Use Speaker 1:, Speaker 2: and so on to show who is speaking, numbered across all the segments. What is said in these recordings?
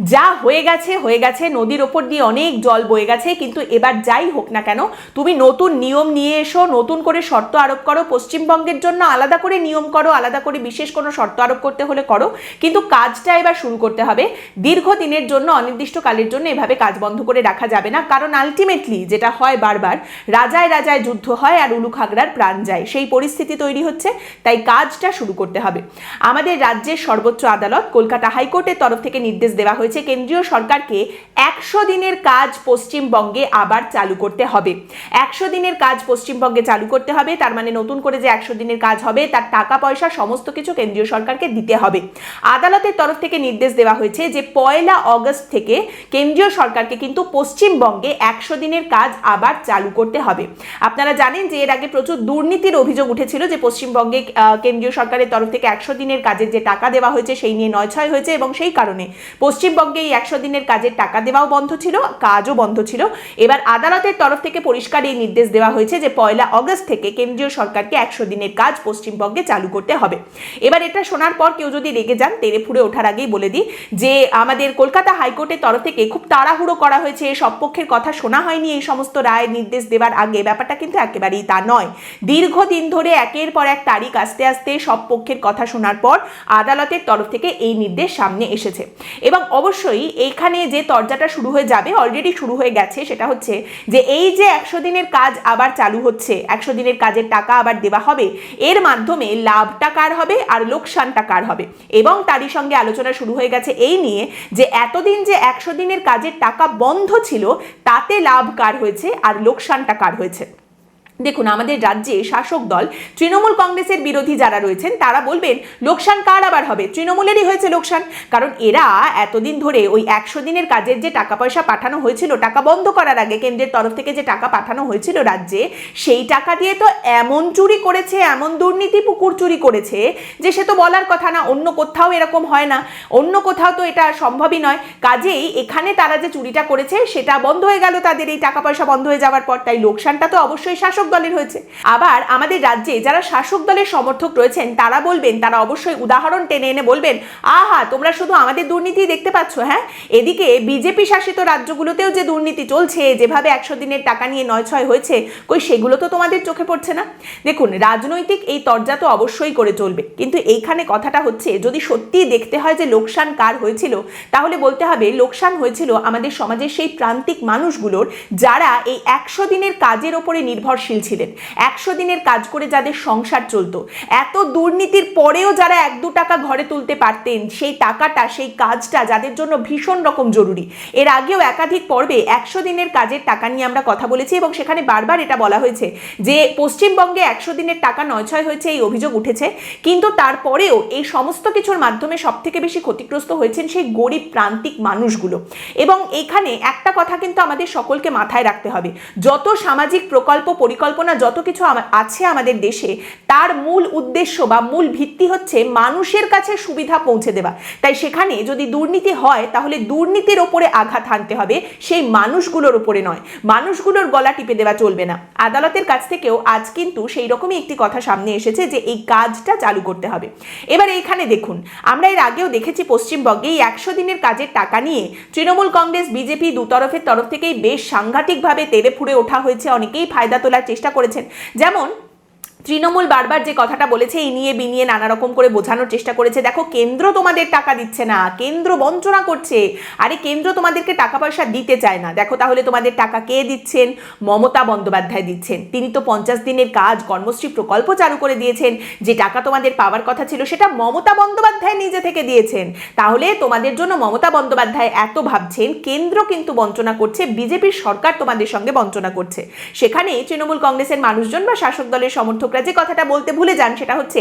Speaker 1: যা হয়ে গেছে হয়ে গেছে, নদীর ওপর দিয়ে অনেক জল বয়ে গেছে, কিন্তু এবার যাই হোক না কেন, তুমি নতুন নিয়ম নিয়ে এসো, নতুন করে শর্ত আরোপ করো, পশ্চিমবঙ্গের জন্য আলাদা করে নিয়ম করো, আলাদা করে বিশেষ কোনো শর্ত আরোপ করতে হলে করো, কিন্তু কাজটা এবার শুরু করতে হবে। দীর্ঘদিনের জন্য, অনির্দিষ্টকালের জন্য এভাবে কাজ বন্ধ করে রাখা যাবে না, কারণ আলটিমেটলি যেটা হয় বারবার, রাজায় রাজায় যুদ্ধ হয় আর উলু খাগড়ার প্রাণ যায়। সেই পরিস্থিতি তৈরি হচ্ছে, তাই কাজটা শুরু করতে হবে। আমাদের রাজ্যের সর্বোচ্চ আদালত কলকাতা হাইকোর্টের তরফ থেকে নির্দেশ দেওয়া হয়েছে কেন্দ্রীয় সরকারকে একশো দিনের কাজ পশ্চিমবঙ্গে আবার চালু করতে হবে। একশো দিনের কাজ পশ্চিমবঙ্গে চালু করতে হবে, তার মানে নতুন করে যে একশো দিনের কাজ হবে, তার টাকা পয়সা সমস্ত কিছু কেন্দ্রীয় সরকারকে দিতে হবে। আদালতের তরফ থেকে নির্দেশ দেওয়া হয়েছে যে পয়লা অগস্ট থেকে কেন্দ্রীয় সরকারকে কিন্তু পশ্চিমবঙ্গে একশো দিনের কাজ আবার চালু করতে হবে। আপনারা জানেন যে এর আগে প্রচুর দুর্নীতির অভিযোগ উঠেছিল যে পশ্চিমবঙ্গে কেন্দ্রীয় সরকারের তরফ থেকে একশো দিনের কাজের যে টাকা দেওয়া হয়েছে, সেই নিয়ে নয় ছয় হয়েছে এবং সেই কারণে পশ্চিমবঙ্গে এই একশো দিনের কাজের টাকা দেওয়াও বন্ধ ছিল, কাজও বন্ধ ছিল। এবার আদালতের তরফ থেকে পরিষ্কার এই নির্দেশ দেওয়া হয়েছে যে পয়লা অগস্ট থেকে কেন্দ্রীয় সরকারকে একশো দিনের কাজ পশ্চিমবঙ্গে চালু করতে হবে। এবার এটা শোনার পর কেউ যদি রেগে যান তেরে ফুড়ে ওঠার আগেই বলে দিই যে আমাদের কলকাতা হাইকোর্টের তরফ থেকে খুব তাড়াহুড়ো করা হয়েছে, সব পক্ষের কথা শোনা হয়নি এই সমস্ত রায় নির্দেশ দেওয়ার আগে। ব্যাপারটা কিন্তু একেবারেই তা নয়। দীর্ঘদিন ধরে একের পর এক তারিখ আস্তে আস্তে সব পক্ষের কথা শোনার পর আদালতের তরফ থেকে এই নির্দেশ সামনে এসেছে। এবং অবশ্যই এইখানে যে তরজাটা শুরু হয়ে যাবে অলরেডি শুরু হয়ে গেছে, সেটা হচ্ছে যে এই যে একশো দিনের কাজ আবার চালু হচ্ছে, একশো দিনের কাজের টাকা আবার দেওয়া হবে, এর মাধ্যমে লাভটা কার হবে আর লোকসানটা কার হবে? এবং তারই সঙ্গে আলোচনা শুরু হয়ে গেছে এই নিয়ে যে এতদিন যে একশো দিনের কাজের টাকা বন্ধ ছিল, তাতে লাভ কার হয়েছে আর লোকসানটা কার হয়েছে? দেখুন, আমাদের রাজ্যে শাসক দল, তৃণমূল কংগ্রেসের বিরোধী যারা রয়েছেন, তারা বলবেন, লোকসান কার আবার হবে? তৃণমূলেরই হয়েছে লোকসান। কারণ এরা এতদিন ধরে ওই একশো দিনের কাজের যে টাকা পয়সা পাঠানো হয়েছিল, টাকা বন্ধ করার আগে কেন্দ্রের তরফ থেকে যে টাকা পাঠানো হয়েছিল রাজ্যে, সেই টাকা দিয়ে তো এমন চুরি করেছে, এমন দুর্নীতি পুকুর চুরি করেছে, যে সে তো বলার কথা না, অন্য কোথাও এরকম হয় না। অন্য কোথাও তো এটা সম্ভবই নয়। কাজেই এখানে তারা যে চুরিটা করেছে, সেটা বন্ধ হয়ে গেল তাদের, এই টাকা পয়সা বন্ধ হয়ে যাওয়ার পর। তাই লোকসানটা তো অবশ্যই শাসক দলের হয়েছে। আবার আমাদের রাজ্যে যারা শাসক দলের সমর্থক রয়েছেন, তারা বলবেন, তারা অবশ্যই উদাহরণ টেনে এনে বলবেন, আহা, তোমরা শুধু আমাদের দুর্নীতি দেখতে পাচ্ছ হ্যাঁ? এদিকে বিজেপি শাসিত রাজ্যগুলোতেও যে দুর্নীতি চলছে, যেভাবে একশো দিনের টাকা নিয়ে নয় ছয় হয়েছে, কই সেগুলো তো তোমাদের চোখে পড়ছে না? দেখুন, রাজনৈতিক এই তরজা তো অবশ্যই করে চলবে, কিন্তু এইখানে কথাটা হচ্ছে, যদি সত্যিই দেখতে হয় যে লোকসান কার হয়েছিল, তাহলে বলতে হবে লোকসান হয়েছিল আমাদের সমাজের সেই প্রান্তিক মানুষগুলোর, যারা এই একশো দিনের কাজের ওপরে নির্ভরশীল ছিলেন একশো দিনের কাজ করে যাদের সংসার চলতো। এত দুর্নীতির পরেও যারা এক দু টাকা ঘরে তুলতে পারতেন, সেই টাকাটা, সেই কাজটা যাদের জন্য ভীষণ রকম জরুরি। এর আগেও একাধিক পর্বে একশো দিনের কাজের টাকা নিয়ে আমরা কথা বলেছি এবং সেখানে বারবার এটা বলা হয়েছে যে, পশ্চিমবঙ্গে একশো দিনের টাকা নয় ছয় হয়েছে এই অভিযোগ উঠেছে। কিন্তু তারপরেও এই সমস্ত কিছুর মাধ্যমে সব থেকে বেশি ক্ষতিগ্রস্ত হয়েছেন সেই গরিব প্রান্তিক মানুষগুলো। এবং এখানে একটা কথা কিন্তু আমাদের সকলকে মাথায় রাখতে হবে। যত সামাজিক প্রকল্প পরিকল্পনা যত কিছু আছে আমাদের দেশে, তার মূল উদ্দেশ্য বা মূল ভিত্তি হচ্ছে মানুষের কাছে সুবিধা পৌঁছে দেওয়া। তাই সেখানে যদি দুর্নীতি হয়, তাহলে দুর্নীতির ওপরে আঘাত হানতে হবে, সেই মানুষগুলোর ওপরে নয়। মানুষগুলোর গলা টিপে দেওয়া চলবে না। আদালতের কাছ থেকেও আজ কিন্তু সেই রকমই একটি কথা সামনে এসেছে যে এই কাজটা চালু করতে হবে। এবার এইখানে দেখুন, আমরা এর আগেও দেখেছি পশ্চিমবঙ্গে এই একশো দিনের কাজের টাকা নিয়ে তৃণমূল কংগ্রেস, বিজেপি দুতরফের তরফ থেকেই বেশ সাংঘাতিকভাবে তেড়ে ফুড়ে ওঠা হয়েছে। অনেকেই ফায়দা তোলার চেষ্টা করেছেন। যেমন তৃণমূল বারবার যে কথাটা বলেছে এই নিয়ে বিনিয়ে নানা রকম করে বোঝানোর চেষ্টা করেছে। দেখো, কেন্দ্র তোমাদের টাকা দিচ্ছে না, কেন্দ্র বঞ্চনা করছে। আরে, কেন্দ্র তোমাদেরকে টাকা পয়সা দিতে চায় না। দেখো, তাহলে তোমাদের টাকা কে দিচ্ছেন? মমতা বন্দ্যোপাধ্যায় দিচ্ছেন। তিনি তো পঞ্চাশ দিনের কাজ, কর্মশ্রী প্রকল্প চালু করে দিয়েছেন। যে টাকা তোমাদের পাওয়ার কথা ছিল, সেটা মমতা বন্দ্যোপাধ্যায় নিজে থেকে দিয়েছেন। তাহলে তোমাদের জন্য মমতা বন্দ্যোপাধ্যায় এত ভাবছেন, কেন্দ্র কিন্তু বঞ্চনা করছে, বিজেপির সরকার তোমাদের সঙ্গে বঞ্চনা করছে। সেখানে তৃণমূল কংগ্রেসের মানুষজন বা শাসক দলের সমর্থকরা যে কথাটা বলতে ভুলে যান সেটা হচ্ছে,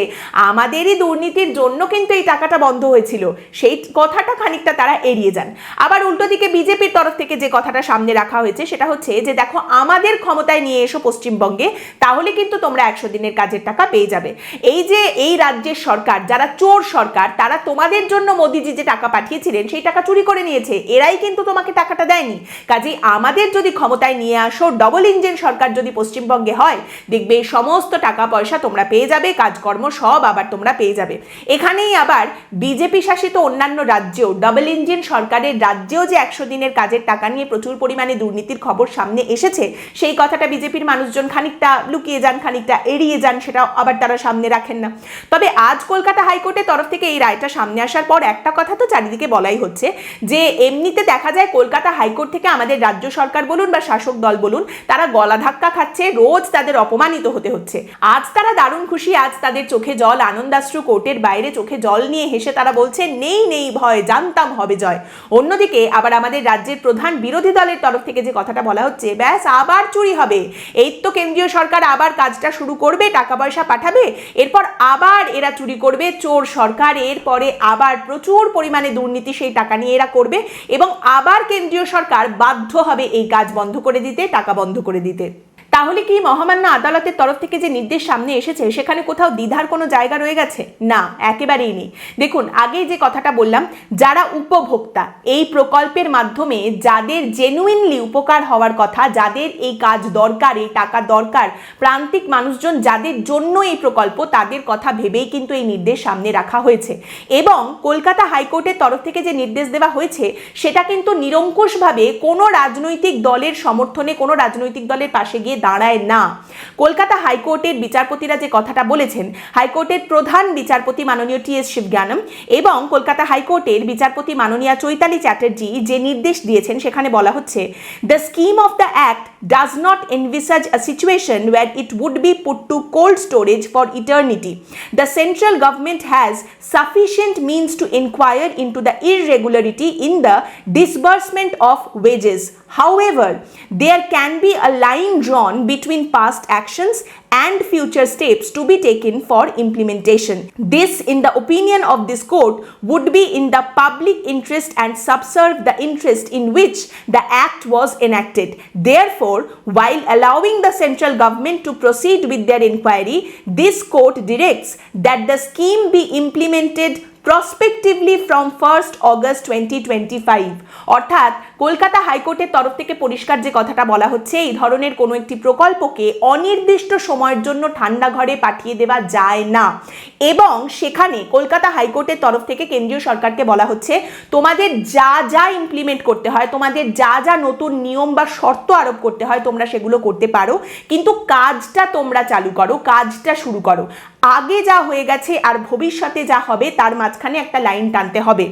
Speaker 1: আমাদেরই দুর্নীতির জন্য কিন্তু এই টাকাটা বন্ধ হয়েছিল। সেই কথাটা খানিকটা তারা এড়িয়ে যান। আবার উল্টো দিকে বিজেপির তরফ থেকে যে কথাটা সামনে রাখা হয়েছে সেটা হচ্ছে যে, দেখো, আমাদের ক্ষমতায় নিয়ে এসো পশ্চিমবঙ্গে, তাহলে কিন্তু তোমরা একশো দিনের কাজের টাকা পেয়ে যাবে। এই যে এই রাজ্যের সরকার, যারা চোর সরকার, তারা তোমাদের জন্য মোদিজি যে টাকা পাঠিয়েছিলেন, সেই টাকা চুরি করে নিয়েছে। এরাই কিন্তু তোমাকে টাকাটা দেয়নি। কাজেই আমাদের যদি ক্ষমতায় নিয়ে আসো ডবল ইঞ্জিন সরকার যদি পশ্চিমবঙ্গে হয়, দেখবে সমস্ত টাকা টাকা পয়সা তোমরা পেয়ে যাবে, কাজকর্ম সব আবার তোমরা পেয়ে যাবে। এখানেই আবার বিজেপি শাসিত অন্যান্য রাজ্যেও ডাবল ইঞ্জিন সরকারের রাজ্যেও যে একশো দিনের কাজের টাকা নিয়ে প্রচুর পরিমাণে দুর্নীতির খবর সামনে এসেছে, সেই কথাটা বিজেপির মানুষজন খানিকটা লুকিয়ে যান, খানিকটা এড়িয়ে যান সেটা আবার তারা সামনে রাখেন না। তবে আজ কলকাতা হাইকোর্টের তরফ থেকে এই রায়টা সামনে আসার পর একটা কথা তো চারিদিকে বলাই হচ্ছে, যে এমনিতে দেখা যায় কলকাতা হাইকোর্ট থেকে আমাদের রাজ্য সরকার বলুন বা শাসক দল বলুন, তারা গলা ধাক্কা খাচ্ছে, রোজ তাদের অপমানিত হতে হচ্ছে। আজ তারা দারুণ খুশি, আজ তাদের চোখে জল। আনন্দাশ্রু কোর্টের বাইরে চোখে জল নিয়ে হেসে তারা বলছে, নেই নেই, ভয়, জানতাম হবে জয়। অন্যদিকে আবার আমাদের রাজ্যের প্রধান বিরোধী দলের তরফ থেকে যে কথাটা বলা হচ্ছে, ব্যাস, আবার চুরি হবে। এই তো কেন্দ্রীয় সরকার আবার কাজটা শুরু করবে, টাকা পয়সা পাঠাবে, এরপর আবার এরা চুরি করবে, চোর সরকার, এরপরে আবার প্রচুর পরিমাণে দুর্নীতি সেই টাকা নিয়ে এরা করবে এবং আবার কেন্দ্রীয় সরকার বাধ্য হবে এই কাজ বন্ধ করে দিতে, টাকা বন্ধ করে দিতে। তাহলে কি মহামান্য আদালতের তরফ থেকে যে নির্দেশ সামনে এসেছে, সেখানে কোথাও দ্বিধার কোনো জায়গা রয়ে গেছে? না, একেবারেই নেই। দেখুন, আগেই যে কথাটা বললাম, যারা উপভোক্তা, এই প্রকল্পের মাধ্যমে যাদের জেনুইনলি উপকার হওয়ার কথা, যাদের এই কাজ দরকার, এই টাকা দরকার, প্রান্তিক মানুষজন যাদের জন্য এই প্রকল্প, তাদের কথা ভেবেই কিন্তু এই নির্দেশ সামনে রাখা হয়েছে। এবং কলকাতা হাইকোর্টের তরফ থেকে যে নির্দেশ দেওয়া হয়েছে, সেটা কিন্তু নিরঙ্কুশভাবে কোনো রাজনৈতিক দলের সমর্থনে, কোনো রাজনৈতিক দলের পাশে গিয়ে দাঁড়ায় না। কলকাতা হাইকোর্টের বিচারপতিরা যে কথাটা বলেছেন, হাইকোর্টের প্রধান বিচারপতি মাননীয় টি এস শিবজ্ঞানম এবং কলকাতা হাইকোর্টের বিচারপতি মাননীয়া চৈতালি চ্যাটার্জি যে নির্দেশ দিয়েছেন, সেখানে বলা হচ্ছে the scheme of the act does not envisage a situation where it would be put to cold storage for eternity. The central government has sufficient means to inquire into the irregularity in the disbursement of wages. However, there can be a line drawn between past actions and future steps to be taken for implementation. This, in the opinion of this court, would be in the public interest and subserve the interest in which the act was enacted. Therefore, while allowing the central government to proceed with their inquiry, this court directs that the scheme be implemented prospectively from 1st August 2025 অর্থাৎ কলকাতা হাইকোর্টের তরফ থেকে পরিষ্কার যে কথাটা বলা হচ্ছে, এই ধরনের কোনো একটি প্রকল্পকে অনির্দিষ্ট সময়ের জন্য ঠান্ডা ঘরে পাঠিয়ে দেওয়া যায় না। এবং সেখানে কলকাতা হাইকোর্টের তরফ থেকে কেন্দ্রীয় সরকারকে বলা হচ্ছে, তোমাদের যা যা ইমপ্লিমেন্ট করতে হয়, তোমাদের যা যা নতুন নিয়ম বা শর্ত আরোপ করতে হয়, তোমরা সেগুলো করতে পারো। কিন্তু কাজটা তোমরা চালু করো, কাজটা শুরু করো। আগে যা হয়ে গেছে আর ভবিষ্যতে যা হবে, তার মাঝখানে একটা লাইন টানতে হবে।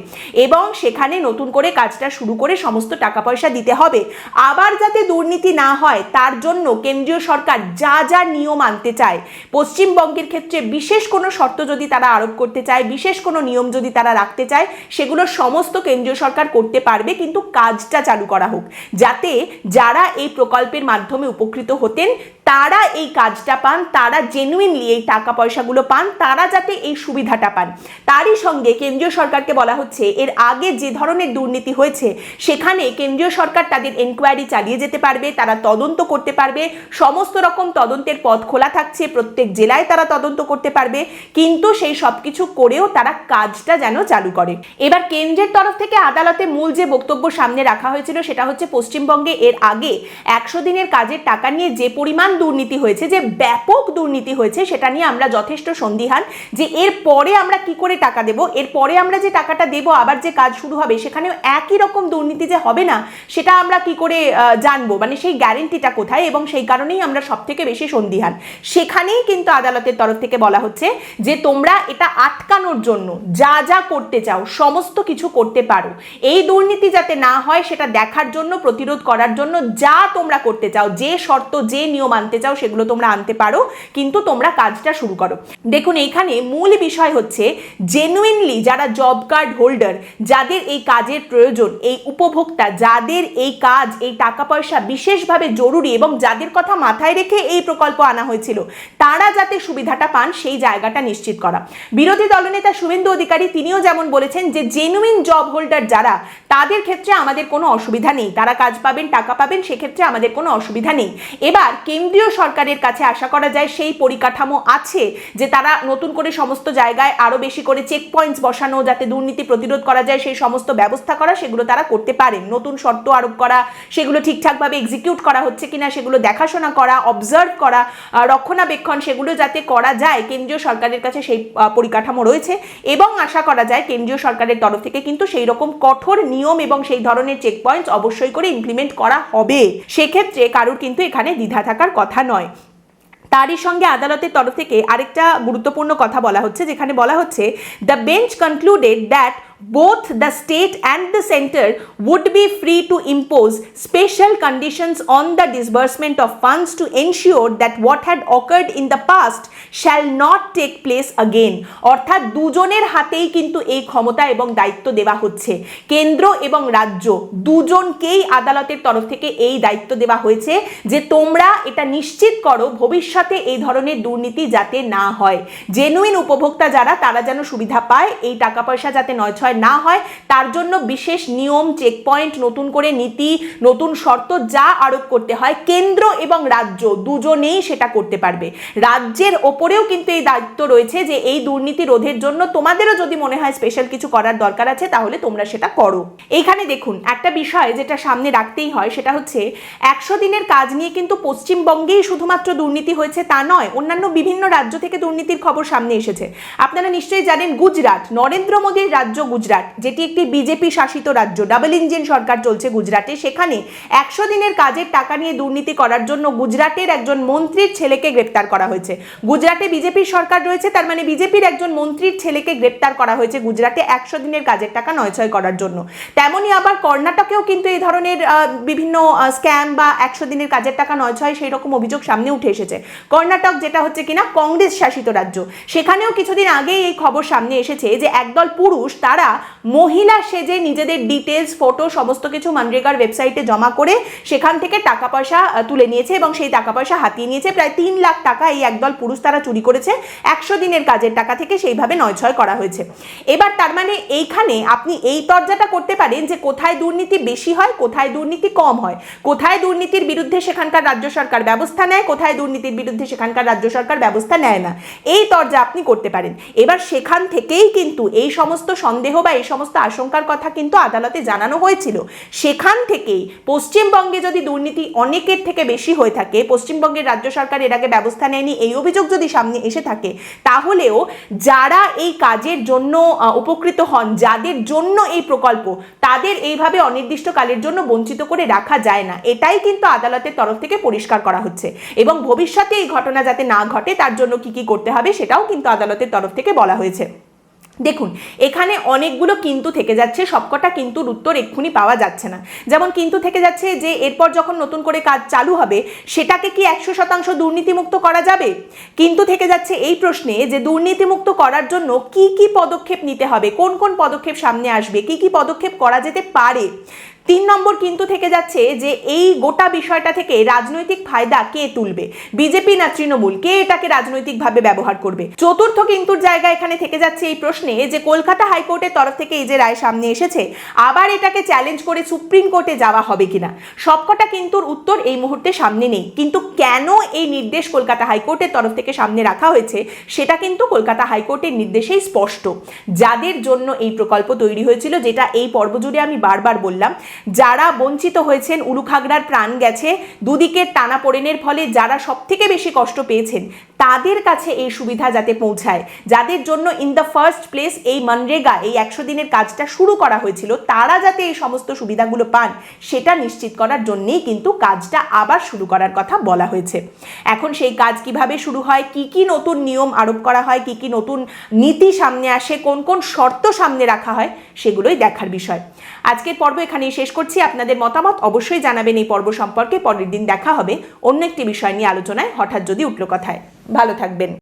Speaker 1: এবং সেখানে নতুন করে কাজটা শুরু করে সমস্ত টাকা পয়সা দিতে হবে। আবার যাতে দুর্নীতি না হয়, তার জন্য কেন্দ্রীয় সরকার যা যা নিয়ম আনতে চায়। পশ্চিমবঙ্গের ক্ষেত্রে বিশেষ কোনো শর্ত যদি তারা আরোপ করতে চায়, বিশেষ কোনো নিয়ম যদি তারা রাখতে চায়, সেগুলো সমস্ত কেন্দ্রীয় সরকার করতে পারবে, কিন্তু কাজটা চালু করা হোক। যাতে যারা এই প্রকল্পের মাধ্যমে উপকৃত হতেন তারা এই কাজটা পান, তারা জেনুইনলি এই টাকা পয়সাগুলো পান, তারা যাতে এই সুবিধাটা পান। তারই সঙ্গে কেন্দ্রীয় সরকারকে বলা হচ্ছে, এর আগে যে ধরনের দুর্নীতি হয়েছে, সেখানে কেন্দ্রীয় সরকার তাদের এনকোয়ারি চালিয়ে যেতে পারবে, তারা তদন্ত করতে পারবে, সমস্ত রকম তদন্তের পথ খোলা থাকছে, প্রত্যেক জেলায় তারা তদন্ত করতে পারবে, কিন্তু সেই সব কিছু করেও তারা কাজটা যেন চালু করে। এবার কেন্দ্রের তরফ থেকে আদালতে মূল যে বক্তব্য সামনে রাখা হয়েছিল, সেটা হচ্ছে পশ্চিমবঙ্গে এর আগে একশো দিনের কাজের টাকা নিয়ে যে পরিমাণ দুর্নীতি হয়েছে, যে ব্যাপক দুর্নীতি হয়েছে, সেটা নিয়ে আমরা যথেষ্ট সন্দিহান, যে এর পরে আমরা কি করে টাকা দেব, এর পরে আমরা যে টাকাটা দেব, আবার যে কাজ শুরু হবে, সেখানেও একই রকম দুর্নীতি যে হবে না, সেটা আমরা কি করে জানব? মানে সেই গ্যারেন্টিটা কোথায়? এবং সেই কারণেই আমরা সব থেকে বেশি সন্দিহান। সেখানেই কিন্তু আদালতের তরফ থেকে বলা হচ্ছে যে তোমরা এটা আটকানোর জন্য যা যা করতে চাও, সমস্ত কিছু করতে পারো। এই দুর্নীতি যাতে না হয়, সেটা দেখার জন্য, প্রতিরোধ করার জন্য যা তোমরা করতে চাও, যে শর্ত, যে নিয়ম আনতে চাও, সেগুলো তোমরা আনতে পারো, কিন্তু তোমরা কাজটা শুরু করো। দেখুন, এইখানে মূল বিষয় হচ্ছে জেনুইনলি যারা জব কার্ড হোল্ডার যাদের এই কাজের প্রয়োজন, এই উপভোক্তা, যাদের এই কাজ, এই টাকা পয়সা বিশেষভাবে জরুরি এবং যাদের কথা মাথায় রেখে এই প্রকল্প আনা হয়েছিল, তারা যাতে সুবিধাটা পান সেই জায়গাটা নিশ্চিত করা। বিরোধী দলনেতা শুভেন্দু অধিকারী তিনিও যেমন বলেছেন যে জেনুইন জব হোল্ডার যারা, তাদের ক্ষেত্রে আমাদের কোনো অসুবিধা নেই। তারা কাজ পাবেন, টাকা পাবেন, সেক্ষেত্রে আমাদের কোনো অসুবিধা নেই। এবার কেন্দ্র কেন্দ্রীয় সরকারের কাছে আশা করা যায় সেই পরিকাঠামো আছে যে তারা নতুন করে সমস্ত জায়গায় আরও বেশি করে চেক পয়েন্টস বসানো, যাতে দুর্নীতি প্রতিরোধ করা যায়, সেই সমস্ত ব্যবস্থা করা সেগুলো তারা করতে পারেন। নতুন শর্ত আরোপ করা, সেগুলো ঠিকঠাকভাবে এক্সিকিউট করা হচ্ছে কিনা, সেগুলো দেখাশোনা করা অবজার্ভ করা রক্ষণাবেক্ষণ সেগুলো যাতে করা যায়, কেন্দ্রীয় সরকারের কাছে সেই পরিকাঠামো রয়েছে। এবং আশা করা যায় কেন্দ্রীয় সরকারের তরফ থেকে কিন্তু সেই রকম কঠোর নিয়ম এবং সেই ধরনের চেক পয়েন্টস অবশ্যই করে ইমপ্লিমেন্ট করা হবে। সেক্ষেত্রে কারোর কিন্তু এখানে দ্বিধা থাকার কথা নয়। তারই সঙ্গে আদালতের তরফ থেকে আরেকটা গুরুত্বপূর্ণ কথা বলা হচ্ছে, যেখানে বলা হচ্ছে the bench concluded that both the state and the center would be free to impose special conditions on the disbursement of funds to ensure that what had occurred in the past shall not take place again অর্থাৎ দুজনের হাতেই কিন্তু এই ক্ষমতা এবং দায়িত্ব দেওয়া হচ্ছে কেন্দ্র এবং রাজ্য দুজনকেই আদালতের তরফ থেকে এই দায়িত্ব দেওয়া হয়েছে যে তোমরা এটা নিশ্চিত করো ভবিষ্যতে এই ধরনের দুর্নীতি যাতে না হয় জেনুইন উপভোক্তা যারা তারা যেন সুবিধা পায় এই টাকা পয়সা যাতে নয়ছয় না হয়, তার জন্য বিশেষ নিয়ম চেক পয়েন্ট নতুন করে নীতি, নতুন শর্ত যা আরোপ করতে হয়, কেন্দ্র এবং রাজ্য দুজনেই সেটা করতে পারবে। রাজ্যের ওপরেও কিন্তু এই দায়িত্ব রয়েছে যে এই দুর্নীতি রোধের জন্য তোমাদেরও যদি মনে হয় স্পেশাল কিছু করার দরকার আছে, তাহলে তোমরা সেটা করো। এইখানে দেখুন, একটা বিষয় যেটা সামনে রাখতেই হয়, সেটা হচ্ছে একশো দিনের কাজ নিয়ে কিন্তু পশ্চিমবঙ্গেই শুধুমাত্র দুর্নীতি হয়েছে তা নয়, অন্যান্য বিভিন্ন রাজ্য থেকে দুর্নীতির খবর সামনে এসেছে। আপনারা নিশ্চয়ই জানেন, গুজরাট, নরেন্দ্র মোদীর রাজ্য গুজরাট, যেটি একটি বিজেপি শাসিত রাজ্য। ডাবল ইঞ্জিন সরকার চলছে গুজরাটে। সেখানে একশো দিনের কাজের টাকা নিয়ে দুর্নীতি করার জন্য গুজরাটের একজন মন্ত্রীর ছেলেকে গ্রেপ্তার করা হয়েছে। গুজরাটে বিজেপির সরকার রয়েছে, তার মানে বিজেপির একজন মন্ত্রীর ছেলেকে গ্রেপ্তার করা হয়েছে গুজরাটে একশো দিনের কাজের টাকা নয়ছয় করার জন্য। তেমনই আবার কর্ণাটকেও কিন্তু এই ধরনের বিভিন্ন স্ক্যাম বা একশো দিনের কাজের টাকা নয়ছয় সেই রকম অভিযোগ সামনে উঠে এসেছে। কর্ণাটক যেটা হচ্ছে কিনা, কংগ্রেস শাসিত রাজ্য। সেখানেও কিছুদিন আগেই এই খবর সামনে এসেছে যে একদল পুরুষ, তারা মহিলা সেজে নিজেদের ডিটেলস ফটো সমস্ত কিছু মানরেগার ওয়েবসাইটে জমা করে সেখান থেকে টাকা পয়সা তুলে নিয়েছে এবং সেই টাকা পয়সা হাতিয়ে নিয়েছে। প্রায় তিন লাখ টাকা এই একদল পুরুষ তারা চুরি করেছে। একশো দিনের কাজের টাকা থেকে সেইভাবে নয় ছয় করা হয়েছে। এবার তার মানে এইখানে আপনি এই তর্জাটা করতে পারেন যে কোথায় দুর্নীতি বেশি হয়, কোথায় দুর্নীতি কম হয়। কোথায় দুর্নীতির বিরুদ্ধে সেখানকার রাজ্য সরকার ব্যবস্থা নেয়, কোথায় দুর্নীতির বিরুদ্ধে সেখানকার রাজ্য সরকার ব্যবস্থা নেয় না। এই তর্জা আপনি করতে পারেন। এবার সেখান থেকেই কিন্তু এই সমস্ত সন্দেহ বা এই সমস্ত আশঙ্কার কথা কিন্তু আদালতে জানানো হয়েছিল। সেখান থেকেই পশ্চিমবঙ্গে যদি দুর্নীতি অনেকের থেকে বেশি হয়ে থাকে, পশ্চিমবঙ্গের রাজ্য সরকার এর আগে ব্যবস্থা নেয়নি, এই অভিযোগ যদি সামনে এসে থাকে, তাহলেও যারা এই কাজের জন্য উপকৃত হন, যাদের জন্য এই প্রকল্প, তাদের এইভাবে অনির্দিষ্টকালের জন্য বঞ্চিত করে রাখা যায় না। এটাই কিন্তু আদালতের তরফ থেকে পরিষ্কার করা হচ্ছে। এবং ভবিষ্যতে এই ঘটনা যাতে না ঘটে, তার জন্য কি কি করতে হবে, সেটাও কিন্তু আদালতের তরফ থেকে বলা হয়েছে। দেখুন, এখানে অনেকগুলো কিন্তু থেকে যাচ্ছে, সবকটা কিন্তু উত্তর এক্ষুনি পাওয়া যাচ্ছে না। যেমন কিন্তু থেকে যাচ্ছে যে, এরপর যখন নতুন করে কাজ চালু হবে, সেটাকে কি একশো শতাংশ দুর্নীতিমুক্ত করা যাবে? কিন্তু থেকে যাচ্ছে এই প্রশ্নে যে, দুর্নীতিমুক্ত করার জন্য কি কি পদক্ষেপ নিতে হবে? কোন কোন পদক্ষেপ সামনে আসবে? কি কি পদক্ষেপ করা যেতে পারে? তিন নম্বর কিন্তু থেকে যাচ্ছে যে এই গোটা বিষয়টা থেকে রাজনৈতিক ফায়দা কে তুলবে? বিজেপি না তৃণমূল? কে এটাকে রাজনৈতিকভাবে ব্যবহার করবে? চতুর্থ কিন্তু জায়গা এখানে থেকে যাচ্ছে এই প্রশ্নে যে কলকাতা হাইকোর্টের তরফ থেকে এই যে রায় সামনে এসেছে, আবার এটাকে চ্যালেঞ্জ করে সুপ্রিম কোর্টে যাওয়া হবে কিনা? সবকটা কিন্তু উত্তর এই মুহূর্তে সামনে নেই। কিন্তু কেন এই নির্দেশ কলকাতা হাইকোর্টের তরফ থেকে সামনে রাখা হয়েছে, সেটা কিন্তু কলকাতা হাইকোর্টের নির্দেশেই স্পষ্ট। যাদের জন্য এই প্রকল্প তৈরি হয়েছিল, যেটা এই পর্ব জুড়ে আমি বারবার বললাম যারা বঞ্চিত হয়েছেন, উলুখাগড়ার প্রাণ গেছে দুদিকের টানাপোড়েনের ফলে যারা সব থেকে বেশি কষ্ট পেয়েছেন, তাদের কাছে এই সুবিধা যাতে পৌঁছায়। যাদের জন্য ইন দ্য ফার্স্ট প্লেস এই মনরেগা এই একশো দিনের কাজটা শুরু করা হয়েছিল, তারা যাতে এই সমস্ত সুবিধাগুলো পান, সেটা নিশ্চিত করার জন্যেই কিন্তু কাজটা আবার শুরু করার কথা বলা হয়েছে। এখন সেই কাজ কীভাবে শুরু হয়, কি কি নতুন নিয়ম আরোপ করা হয়, কি কি নতুন নীতি সামনে আসে, কোন কোন শর্ত সামনে রাখা হয়, সেগুলোই দেখার বিষয়। আজকের পর্ব এখানেই শেষ করছি। আপনাদের মতামত অবশ্যই জানাবেন এই পর্ব সম্পর্কে। পরের দিন দেখা হবে অন্য একটি বিষয় নিয়ে আলোচনায়। হঠাৎ যদি উঠল কথায়। ভালো থাকবেন।